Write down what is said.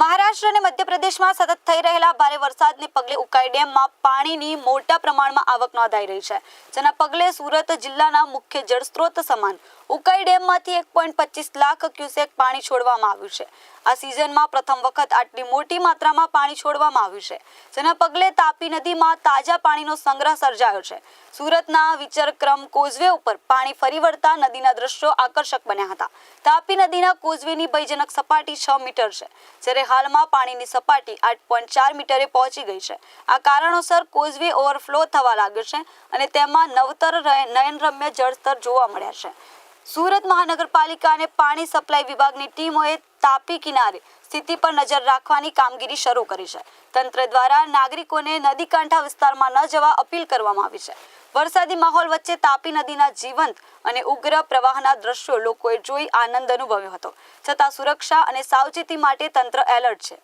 મહારાષ્ટ્ર અને મધ્યપ્રદેશમાં સતત થઈ રહેલા ભારે વરસાદને પગલે ઉકાઈ ડેમમાં પાણીની મોટા પ્રમાણમાં આવક નોંધાઈ રહી છે, જેના પગલે સુરત જિલ્લાના મુખ્ય જળસ્ત્રોત સમાન ઉકાઈ ડેમમાંથી એક પોઈન્ટ પચીસ લાખ ક્યુસેક પાણી છોડવામાં આવ્યું છે. આ સિઝનમાં પ્રથમ વખત આટલી મોટી માત્રામાં પાણી છોડવામાં આવ્યું છે, જેના પગલે તાપી નદીમાં તાજા પાણીનો સંગ્રહ સર્જાયો છે. સુરતના વિચરક્રમ કોઝવે ઉપર પાણી ફરી વળતા નદીના દ્રશ્યો આકર્ષક બન્યા હતા. તાપી નદીના કોઝવેની ભયજનક સપાટી છ મીટર છે, જ્યારે હાલમાં પાણીની સપાટી આઠ પોઈન્ટ ચાર મીટરે પહોંચી ગઈ છે. આ કારણોસર કોઝવે ઓવરફ્લો થવા લાગ્યો છે અને તેમાં નવતર નયનરમ્ય જળસ્તર જોવા મળ્યા છે. સુરત મહાનગરપાલિકા અને પાણી સપ્લાય વિભાગની ટીમોએ તાપી કિનારે સ્થિતિ પર નજર રાખવાની કામગીરી શરૂ કરી છે. તંત્ર દ્વારા નાગરિકોને નદી કાંઠા વિસ્તારમાં ન જવા અપીલ કરવામાં આવી છે. વરસાદી માહોલ વચ્ચે તાપી નદીના જીવંત અને ઉગ્ર પ્રવાહના દ્રશ્યો લોકોએ જોઈ આનંદ અનુભવ્યો હતો. છતાં સુરક્ષા અને સાવચેતી માટે તંત્ર એલર્ટ છે.